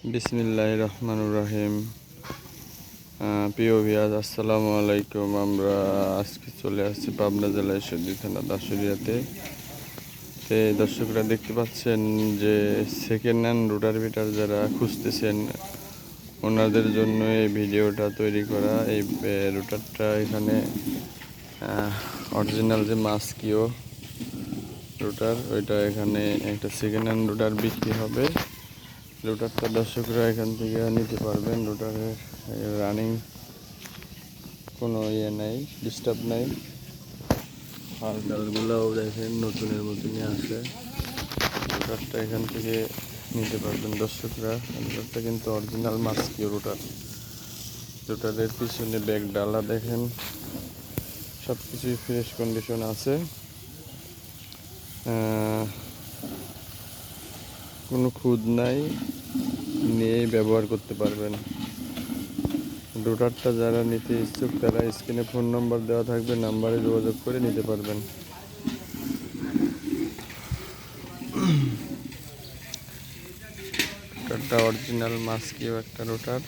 বিসমিল্লাহ রহমানুর রহিম। প্রিয় ভিয়াজ আসসালামু আলাইকুম। আমরা আজকে চলে আসছি পাবনা জেলায় সর্দি থানা দাসুরিয়াতে তো দর্শকরা দেখতে পাচ্ছেন যে সেকেন্ড হ্যান্ড রোটার ভিটার যারা খুঁজতেছেন, ওনাদের জন্য এই ভিডিওটা তৈরি করা। এই রোটারটা এখানে অরিজিনাল যে মাস্কিও রোটার, ওইটা এখানে একটা সেকেন্ড হ্যান্ড রোটার বিক্রি হবে। রোটারটা দর্শকরা এখান থেকে নিতে পারবেন। রোটারের রানিং কোনো ইয়ে নেই ডিস্টার্ব নেই। হাল ডালগুলোও দেখেন নতুনের মতনই আছে। রোটারটা এখান থেকে নিতে পারবেন দর্শকরা। রোটারটা কিন্তু অরিজিনাল মাস্কিও রোটার রোটারের পিছনে ব্যাগ ডালা দেখেন। সব কিছুই ফ্রেশ কন্ডিশন আছে কোনো খুদ নাই, নিয়েই ব্যবহার করতে পারবেন। রোটারটা যারা নিতে ইচ্ছুক, তারা স্ক্রিনে ফোন নম্বর দেওয়া থাকবে, নাম্বারে যোগাযোগ করে নিতে পারবেন। রোটারটা অরিজিনাল মাস্কিও একটা রোটার।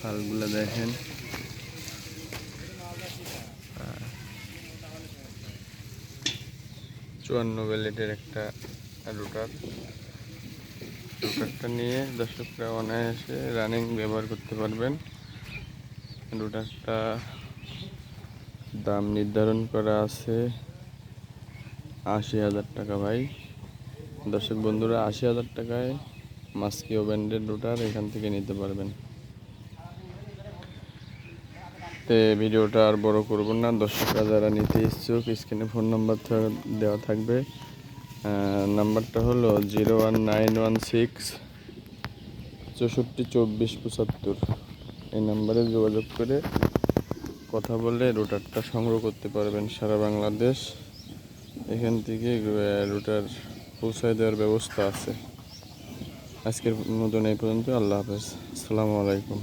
ফালগুলো দেখেন। চুয়ান্ন বেলেটের একটা রোটার। রোটারটা নিয়ে দর্শকরা অনায়াসে রানিং ব্যবহার করতে পারবেন। রোটারটা দাম নির্ধারণ করা আছে আশি হাজার টাকা ভাই। দর্শক বন্ধুরা, আশি হাজার টাকায় মাস্কিও ব্র্যান্ডের রোটার এখান থেকে নিতে পারবেন। তে ভিডিওটা আর বড় করব না। দর্শকরা যারা নিতে ইচ্ছুক, স্ক্রিনে ফোন নাম্বার দেওয়া থাকবে। নাম্বারটা হলো zero one nine one six চৌষট্টি চব্বিশ পঁচাত্তর। এই নাম্বারে যোগাযোগ করে কথা বলে রুটারটা সংগ্রহ করতে পারবেন সারা বাংলাদেশ। এখান থেকে রুটার পৌঁছায় দেওয়ার ব্যবস্থা আছে। আজকের মতন এই পর্যন্ত। আল্লাহ হাফেজ। আসসালামু আলাইকুম।